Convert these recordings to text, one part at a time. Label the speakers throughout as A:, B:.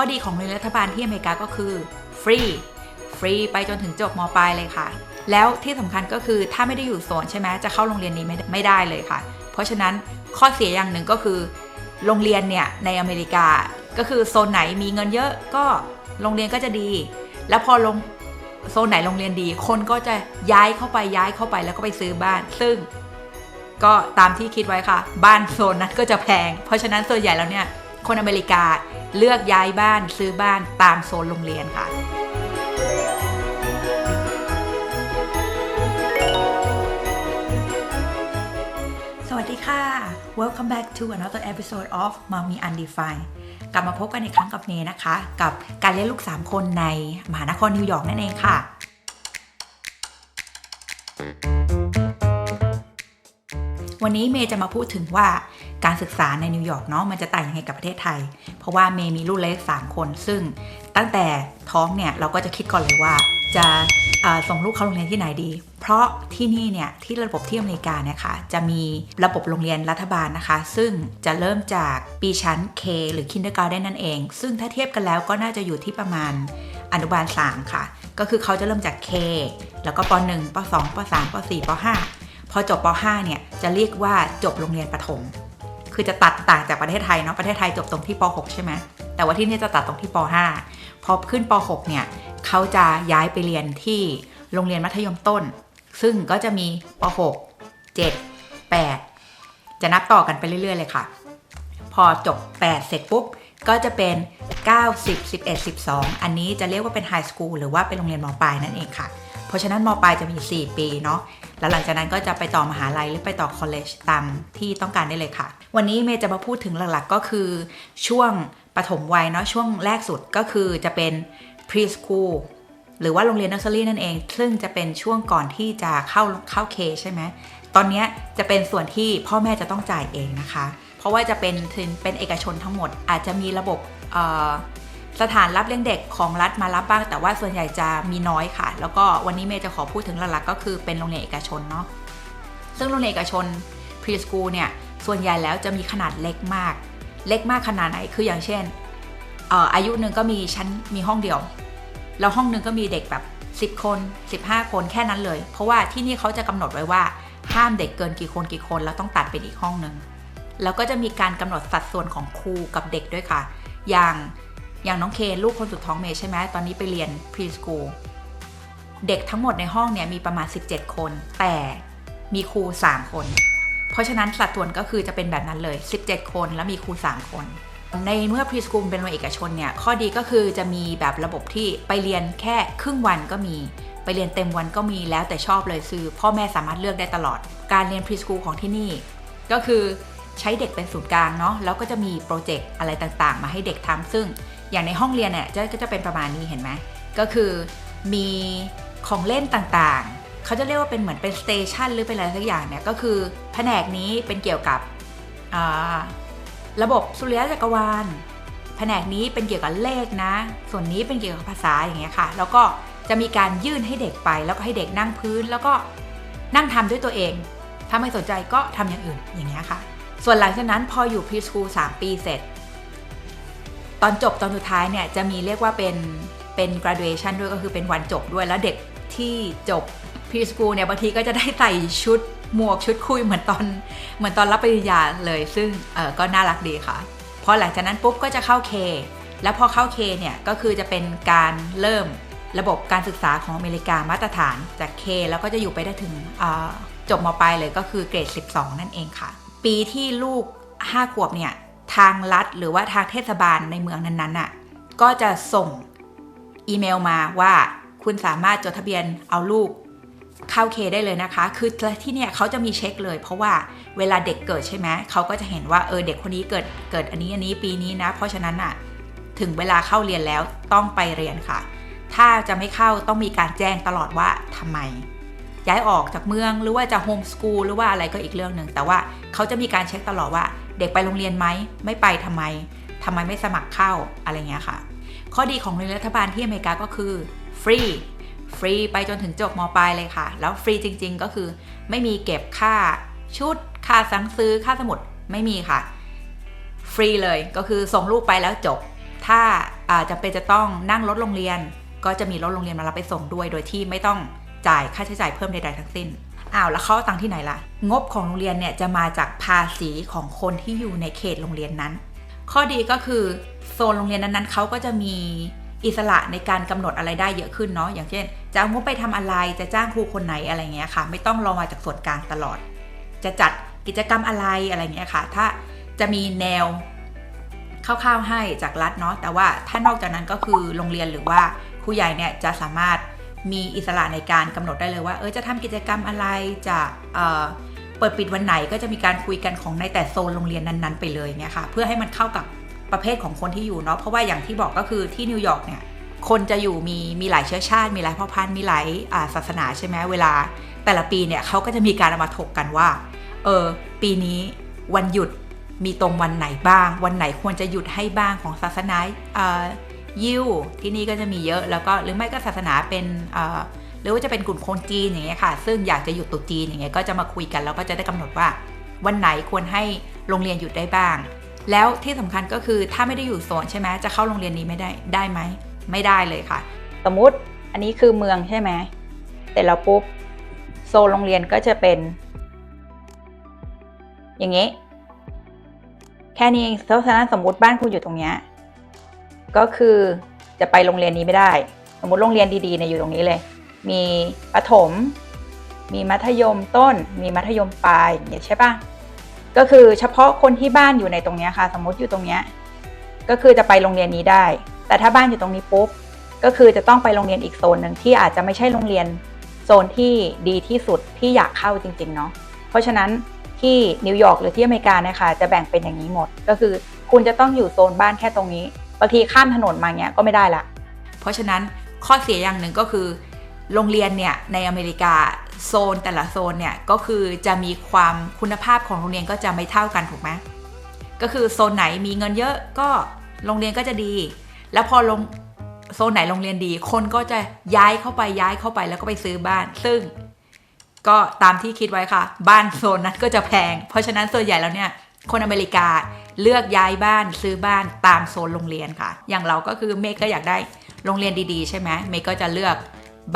A: ข้อดีของโรงเรียนรัฐบาลที่อเมริกาก็คือฟรีฟรีไปจนถึงจบมปลายเลยค่ะ แล้วที่สำคัญก็คือถ้าไม่ได้อยู่โซนใช่ไหมจะเข้าโรงเรียนนี้ไม่ได้ไม่ได้เลยค่ะ เพราะฉะนั้นข้อเสียอย่างหนึ่งก็คือ โรงเรียนเนี่ยในอเมริกาก็คือโซนไหนมีเงินเยอะก็โรงเรียนก็จะดี แล้วพอลงโซนไหนโรงเรียนดี คนก็จะย้ายเข้าไปย้ายเข้าไปแล้วก็ไปซื้อบ้าน ซึ่งก็ตามที่คิดไว้ค่ะ บ้านโซนนั้นก็จะแพง เพราะฉะนั้นส่วนใหญ่แล้วเนี่ย คนอเมริกาเลือกย้ายบ้านซื้อบ้านตามโซนโรงเรียนค่ะ สวัสดีค่ะ Welcome back to another episode of Mommy Undefined กลับมาพบกันอีกครั้งกับเมย์นะคะ กับการเลี้ยงลูก 3 คนในมหานครนิวยอร์กนั่นเองค่ะ วันนี้เมย์จะมาพูดถึงว่าการศึกษาในนิวยอร์กเนาะมันจะต่างยังไงกับประเทศไทย เพราะว่าเมย์มีลูกเล็ก3คน ซึ่งตั้งแต่ท้องเนี่ยเราก็จะคิดก่อนเลยว่า จะส่งลูกเข้าโรงเรียนที่ไหนดี เพราะที่นี่เนี่ยที่ระบบที่อเมริกาเนี่ยค่ะจะมีระบบโรงเรียนรัฐบาลนะคะ ซึ่งจะเริ่มจากปีชั้น K หรือ Kindergarten นั่นเอง ซึ่งถ้าเทียบกันแล้วก็น่าจะอยู่ที่ประมาณอนุบาล 3 ค่ะ ก็คือเขาจะเริ่มจาก K แล้วก็ป .1 ป .2 ป .3 ป .4 ป .5 พอจบป .5 เนี่ยจะเรียกว่าจบโรงเรียนประถม คือจะตัดต่างจากประเทศไทยเนาะประเทศไทยจบตรงที่ป .6 ใช่ไหมแต่ว่าที่นี่จะตัดตรงที่ป .5 พอขึ้นป .6 เนี่ยเขาจะย้ายไปเรียนที่โรงเรียนมัธยมต้น ซึ่งก็จะมีป .6 7 8 จะนับต่อกันไปเรื่อย ๆ เลยค่ะ พอจบ 8 เสร็จปุ๊บ ก็จะเป็น 9 10 11 12 อันนี้จะเรียกว่าเป็นไฮสคูลหรือว่าเป็นโรงเรียนมปลายนั่นเองค่ะ เพราะฉะนั้นมปลายจะมี 4 ปีเนาะแล้วหลังจากนั้นก็จะไปต่อมหาลัยหรือไปต่อคอลเลจตามที่ต้องการได้เลยค่ะ วันนี้เมย์จะมาพูดถึงหลักๆ ก็คือช่วงปฐมวัยเนาะช่วงแรกสุดก็คือจะเป็น preschool หรือว่าโรงเรียน nursery นั่นเอง ซึ่งจะเป็นช่วงก่อนที่จะเข้าเข้าเคใช่ไหมตอนนี้จะเป็นส่วนที่พ่อแม่จะต้องจ่ายเองนะคะ เพราะว่าจะเป็นเป็นเอกชนทั้งหมดอาจจะมีระบบ สถานรับเลี้ยงเด็กของรัฐมารับบ้าง แต่ว่าส่วนใหญ่จะมีน้อยค่ะ แล้วก็วันนี้เมย์จะขอพูดถึงหลักๆก็คือเป็นโรงเรียนเอกชนเนาะซึ่งโรงเรียนเอกชน preschool เนี่ยส่วนใหญ่แล้วจะมีขนาดเล็กมาก เล็กมากขนาดไหนคืออย่างเช่นอายุหนึ่งก็มีชั้นมีห้องเดียว แล้วห้องหนึ่งก็มีเด็กแบบ 10 คน 15 คนแค่นั้นเลย เพราะว่าที่นี่เขาจะกำหนดไว้ว่าห้ามเด็กเกินกี่คนกี่คนแล้วต้องตัดเป็นอีกห้องหนึ่งแล้วก็จะมีการกำหนดสัดส่วนของครูกับเด็กด้วยค่ะ อย่าง อย่างน้องเคนลูกคนสุดท้องเมย์ใช่ไหมตอนนี้ไปเรียน preschool เด็กทั้งหมดในห้องเนี่ยมีประมาณ 17 คน แต่มีครู 3 คน เพราะฉะนั้นสัดส่วนก็คือจะเป็นแบบนั้นเลย 17 คนแล้วมีครู 3 คน ในเมื่อ preschool เป็นโรงเรียนเอกชนเนี่ยข้อดีก็คือจะมีแบบระบบที่ไปเรียนแค่ครึ่งวันก็มี ไปเรียนเต็มวันก็มีแล้วแต่ชอบเลยคือพ่อแม่สามารถเลือกได้ตลอด การเรียน preschool ของที่นี่ ก็คือ ใช้เด็กเป็นศูนย์กลางเนาะแล้วก็จะมีโปรเจกต์อะไรต่างๆ มาให้เด็กทำซึ่งอย่างในห้องเรียนเนี่ยจะก็จะเป็นประมาณนี้เห็นไหมก็คือมีของเล่นต่างๆ เขาจะเรียกว่าเป็นเหมือนเป็นสเตชันหรือเป็นอะไรสักอย่างเนี่ยก็คือแผนกนี้เป็นเกี่ยวกับระบบสุริยะจักรวาล แผนกนี้เป็นเกี่ยวกับเลขนะ ส่วนนี้เป็นเกี่ยวกับภาษาอย่างเงี้ยค่ะ แล้วก็จะมีการยื่นให้เด็กไป แล้วก็ให้เด็กนั่งพื้น แล้วก็นั่งทำด้วยตัวเอง ถ้าไม่สนใจก็ทำอย่างอื่นอย่างเงี้ยค่ะ ส่วนหลังจากนั้นพออยู่ preschool 3ปีเสร็จ ตอนจบตอนสุดท้ายเนี่ยจะมีเรียกว่าเป็นเป็น graduation ด้วยก็คือเป็นวันจบด้วยแล้วเด็กที่จบ preschool เนี่ยบางทีก็จะได้ใส่ชุดหมวกชุดคุยเหมือนตอนเหมือนตอนรับปริญญาเลย ซึ่งเออก็น่ารักดีค่ะ พอหลังจากนั้นปุ๊บก็จะเข้า K แล้วพอเข้า K เนี่ยก็คือจะเป็นการเริ่มระบบการศึกษาของอเมริกามาตรฐานจาก K แล้วก็จะอยู่ไปได้ถึงจบมปลายเลยก็คือเกรด 12 นั่นเองค่ะ ปีที่ลูก5ขวบเนี่ยทางรัฐหรือว่าทางเทศบาลในเมืองนั้นๆน่ะก็จะส่งอีเมลมาว่าคุณสามารถจดทะเบียนเอาลูกเข้าเคได้เลยนะคะ คือที่เนี่ยเขาจะมีเช็คเลย เพราะว่าเวลาเด็กเกิดใช่ไหมเขาก็จะเห็นว่าเออเด็กคนนี้เกิดเกิดอันนี้อันนี้ปีนี้นะ เพราะฉะนั้นน่ะถึงเวลาเข้าเรียนแล้วต้องไปเรียนค่ะ ถ้าจะไม่เข้าต้องมีการแจ้งตลอดว่าทำไม ย้ายออกจากเมืองหรือว่าจะโฮมสกูลหรือว่าอะไรก็อีกเรื่องหนึ่งแต่ว่าเขาจะมีการเช็คตลอดว่า เด็กไปโรงเรียนไหมไม่ไปทำไมทำไมไม่สมัครเข้าอะไรเงี้ยค่ะ ข้อดีของโรงเรียนรัฐบาลที่อเมริกาก็คือฟรีฟรีไปจนถึงจบมปลายเลยค่ะ แล้วฟรีจริง ๆ ก็คือไม่มีเก็บค่าชุด ค่าสั่งซื้อค่าสมุดไม่มีค่ะ ฟรีเลยก็คือส่งลูกไปแล้วจบ ถ้าอ่าจำเป็นจะต้องนั่งรถโรงเรียน ก็จะมีรถโรงเรียนมารับไปส่งด้วย โดยที่ไม่ต้อง จ่ายค่าใช้จ่ายเพิ่มใดๆทั้งสิ้นอ้าวแล้วเขาตังที่ไหนล่ะ งบของโรงเรียนเนี่ยจะมาจากภาษีของคนที่อยู่ในเขตโรงเรียนนั้น ข้อดีก็คือโซนโรงเรียนนั้นๆเขาก็จะมีอิสระในการกำหนดอะไรได้เยอะขึ้นเนาะอย่างเช่น จะเอางบไปทำอะไรจะจ้างครูคนไหนอะไรเงี้ยค่ะ ไม่ต้องรอมาจากส่วนกลางตลอด จะจัดกิจกรรมอะไรอะไรเงี้ยค่ะ ถ้าจะมีแนวคร่าวๆให้จากรัฐเนาะแต่ว่าถ้านอกจากนั้นก็คือโรงเรียนหรือว่าผู้ใหญ่เนี่ยจะสามารถ มีอิสระในการกำหนดได้เลยว่า เออจะทำกิจกรรมอะไรจะเเปิดปิดวันไหนก็จะมีการคุยกันของในแต่โซนโรงเรียนนั้นๆ ไปเลยเนี่ยค่ะเพื่อให้มันเข้ากับประเภทของคนที่อยู่เนาะเพราะว่าอย่างที่บอกก็คือที่นิวยอร์กเนี่ยคนจะอยู่มีมีหลายเชื้อชาติ มีหลายเผ่าพันธุ์มีหลายศาสนาใช่ไหมเวลา แต่ละปีเนี่ยเขาก็จะมีการามาถกกันว่าเออปีนี้วันหยุดมีตรงวันไหนบ้าง วันไหนควรจะหยุดให้บ้างของศาสนาออ ยิวที่นี่ก็จะมีเยอะแล้วก็หรือไม่ก็ศาสนาเป็นหรือว่าจะเป็นกลุ่มคนจีนอย่างเงี้ยค่ะ ซึ่งอยากจะหยุดตุจีนอย่างเงี้ยก็จะมาคุยกันแล้วก็จะได้กำหนดว่า วันไหนควรให้โรงเรียนหยุดได้บ้าง แล้วที่สำคัญก็คือถ้าไม่ได้อยู่โซนใช่ไหมจะเข้าโรงเรียนนี้ไม่ได้ได้ไหมไม่ได้เลยค่ะ สมมติอันนี้คือเมืองใช่ไหมแต่แล้วปุ๊บโซนโรงเรียนก็จะเป็น อย่างนี้แค่นี้เองเพราะฉะนั้นสมมติบ้านคุณอยู่ตรงเนี้ย ก็คือจะไปโรงเรียนนี้ไม่ได้ สมมติโรงเรียนดีๆเนี่ยอยู่ตรงนี้เลย มีประถม มีมัธยมต้น มีมัธยมปลายอย่างเงี้ยใช่ปะก็คือเฉพาะคนที่บ้านอยู่ในตรงเนี้ยค่ะ สมมติอยู่ตรงเนี้ยก็คือจะไปโรงเรียนนี้ได้ แต่ถ้าบ้านอยู่ตรงนี้ปุ๊บก็คือจะต้องไปโรงเรียนอีกโซนหนึ่งที่อาจจะไม่ใช่โรงเรียนโซนที่ดีที่สุดที่อยากเข้าจริงๆเนาะเพราะฉะนั้นที่นิวยอร์กหรือที่อเมริกาเนี่ยค่ะจะแบ่งเป็นอย่างนี้หมด ก็คือคุณจะต้องอยู่โซนบ้านแค่ตรงนี้ บางทีข้ามถนนมาเนี้ยก็ไม่ได้ละ เพราะฉะนั้นข้อเสียอย่างหนึ่งก็คือ โรงเรียนเนี่ยในอเมริกาโซนแต่ละโซนเนี่ยก็คือจะมีความคุณภาพของโรงเรียนก็จะไม่เท่ากันถูกไหมก็คือโซนไหนมีเงินเยอะก็โรงเรียนก็จะดี แล้วพอลงโซนไหนโรงเรียนดี คนก็จะย้ายเข้าไปย้ายเข้าไปแล้วก็ไปซื้อบ้าน ซึ่งก็ตามที่คิดไว้ค่ะ บ้านโซนนั้นก็จะแพง เพราะฉะนั้นส่วนใหญ่แล้วเนี่ยคนอเมริกา เลือกย้ายบ้านซื้อบ้านตามโซนโรงเรียนค่ะ อย่างเราก็คือเมย์ก็อยากได้โรงเรียนดีๆ ใช่ไหมเมย์ก็จะเลือก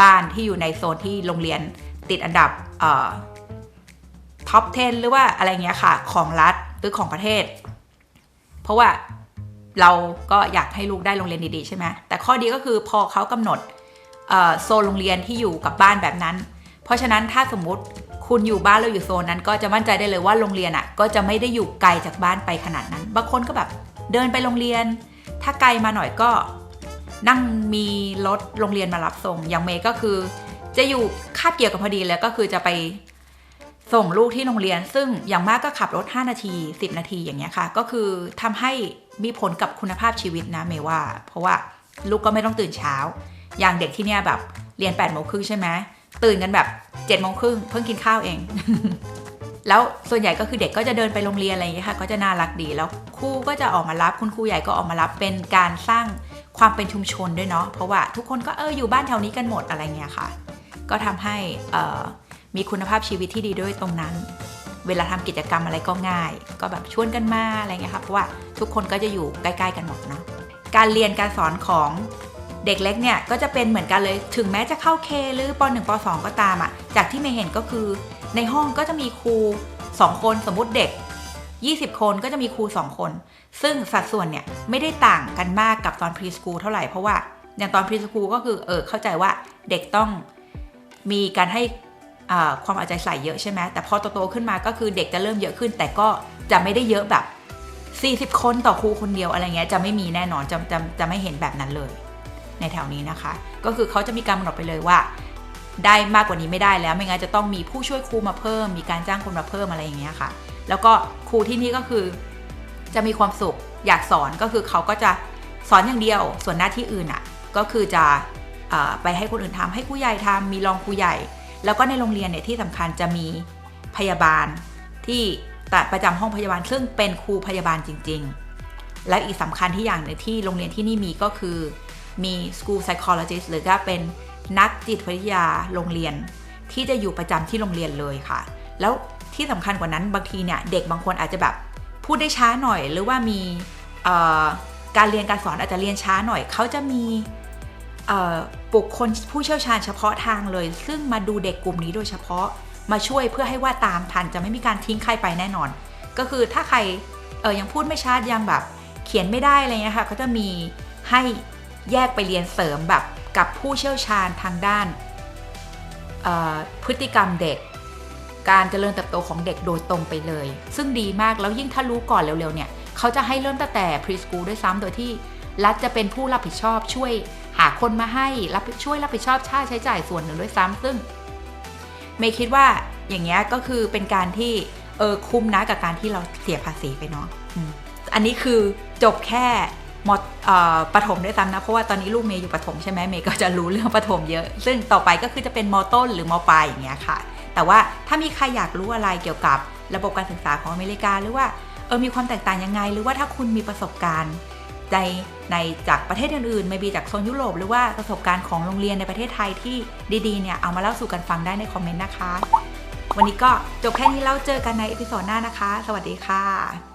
A: บ้านที่อยู่ในโซนที่โรงเรียนติดอันดับท็อป 10 หรือว่าอะไรเงี้ยค่ะ ของรัฐหรือของประเทศ เพราะว่าเราก็อยากให้ลูกได้โรงเรียนดีๆ ใช่ไหมแต่ข้อดีก็คือพอเขากำหนดเอ่อโซนโรงเรียนที่อยู่กับบ้านแบบนั้น เพราะฉะนั้นถ้าสมมุติ คุณอยู่บ้านแล้วอยู่โซนนั้น ก็จะมั่นใจได้เลยว่าโรงเรียนอะ ก็จะไม่ได้อยู่ไกลจากบ้านไปขนาดนั้น บางคนก็แบบเดินไปโรงเรียน ถ้าไกลมาหน่อยก็นั่งมีรถโรงเรียนมารับส่ง อย่างเมย์ก็คือ จะอยู่คาบเกี่ยวกับพอดีเลยก็คือจะไปส่งลูกที่โรงเรียน ซึ่งอย่างมากก็ขับรถ 5 นาที 10 นาทีอย่างเงี้ยค่ะ ก็คือทำให้มีผลกับคุณภาพชีวิตนะเมย์ว่า เพราะว่าลูกก็ไม่ต้องตื่นเช้า อย่างเด็กที่เนี่ยแบบเรียน8ปดโมงครึ่งใช่ไหม ตื่นกันแบบ7จ็ดโมงครึ่งเพิ่งกินข้าวเอง แล้วส่วนใหญ่ก็คือเด็กก็จะเดินไปโรงเรียนอะไรอย่างเงี้ยค่ะ ก็จะน่ารักดีแล้วครูก็จะออกมารับคุณครูใหญ่ก็ออกมารับเป็นการสร้างความเป็นชุมชนด้วยเนาะเพราะว่าทุกคนก็เอออยู่บ้านแถวนี้กันหมดอะไรเงี้ยค่ะ ก็ทำให้มีคุณภาพชีวิตที่ดีด้วยตรงนั้น เวลาทำกิจกรรมอะไรก็ง่าย ก็แบบชวนกันมาอะไรเงี้ยค่ะเพราะว่าทุกคนก็จะอยู่ใกล้ๆกันหมดเนาะการเรียนการสอนของ เด็กเล็กเนี่ยก็จะเป็นเหมือนกันเลยถึงแม้จะเข้าเคหรือป .1 ป .2 ก็ตามอะ่ะ จากที่เมย์เห็นก็คือ ในห้องก็จะมีครู 2 คนสมมุติเด็ก 20 คนก็จะมีครู 2 คน ซึ่งสัดส่วนเนี่ยไม่ได้ต่างกันมากกับตอนพรีสคูลเท่าไหร่เพราะว่าอย่างตอนพรีสคูลก็คือเออเข้าใจว่าเด็กต้องมีการให้อ่าความเอาใจใส่เยอะใช่ไหมแต่พอโตๆขึ้นมาก็คือเด็กจะเริ่มเยอะขึ้น แต่ก็จะไม่ได้เยอะแบบ 40 คนต่อครูคนเดียวอะไรเงี้ยจะไม่มีแน่นอนจะจะจะไม่เห็นแบบนั้นเลย ในแถวนี้นะคะ ก็คือเขาจะมีการกำหนดไปเลยว่า ได้มากกว่านี้ไม่ได้แล้ว ไม่งั้นจะต้องมีผู้ช่วยครูมาเพิ่ม มีการจ้างคนมาเพิ่มอะไรอย่างเงี้ยค่ะ แล้วก็ครูที่นี่ก็คือ จะมีความสุขอยากสอนก็คือเขาก็จะสอนอย่างเดียว ส่วนหน้าที่อื่นอะ่ะก็คือจะอไปให้คนอื่นทำให้ครูใหญ่ทำมีรองครูใหญ่ แล้วก็ในโรงเรียนเนี่ยที่สำคัญจะมีพยาบาลที่แต่ประจำห้องพยาบาลซึ่งเป็นครูพยาบาลจริง ๆ และอีกสำคัญที่อย่างหนึ่งที่โรงเรียนที่นี่มีก็คือ มี school psychologist หรือก็เป็นนักจิตวิทยาโรงเรียน ที่จะอยู่ประจำที่โรงเรียนเลยค่ะ แล้วที่สำคัญกว่านั้นบางทีเนี่ยเด็กบางคนอาจจะแบบพูดได้ช้าหน่อย หรือว่ามีการเรียนการสอนอาจจะเรียนช้าหน่อยเขาจะมีบุคคลผู้เชี่ยวชาญเฉพาะทางเลย ซึ่งมาดูเด็กกลุ่มนี้โดยเฉพาะมาช่วยเพื่อให้ว่าตามทันจะไม่มีการทิ้งใครไปแน่นอน ก็คือถ้าใครเออยังพูดไม่ชัดยังแบบเขียนไม่ได้อะไรเงี้ยค่ะเขาจะมีให้ แยกไปเรียนเสริมแบบกับผู้เชี่ยวชาญทางด้านพฤติกรรมเด็ก การเจริญเติบโตของเด็กโดยตรงไปเลย ซึ่งดีมากแล้วยิ่งถ้ารู้ก่อนเร็วๆเนี่ยเขาจะให้เริ่มตั้งแต่พรีสคูลด้วยซ้ำโดยที่รัฐจะเป็นผู้รับผิดชอบช่วยหาคนมาให้รับช่วยรับผิดชอบค่าใช้จ่ายส่วนหนึ่งด้วยซ้ำซึ่งเมย์คิดว่าอย่างเงี้ยก็คือเป็นการที่เออคุ้มนะกับการที่เราเสียภาษีไปเนาะอันนี้คือจบแค่ มประถมด้วยซ้ำนะ เพราะว่าตอนนี้ลูกเมย์อยู่ประถมใช่ไหมเมย์ก็จะรู้เรื่องประถมเยอะ ซึ่งต่อไปก็คือจะเป็นมต้นหรือมปลายอย่างเงี้ยค่ะ แต่ว่าถ้ามีใครอยากรู้อะไรเกี่ยวกับระบบการศึกษาของอเมริกาหรือว่าเออมีความแตกต่างยังไง หรือว่าถ้าคุณมีประสบการณ์ในในจากประเทศอื่นๆไม่บีจากโซนยุโรปหรือว่าประสบการณ์ของโรงเรียนในประเทศไทยที่ดีๆเนี่ยเอามาเล่าสู่กันฟังได้ในคอมเมนต์นะคะ วันนี้ก็จบแค่นี้แล้วเจอกันในเอพิโซดหน้านะคะ สวัสดีค่ะ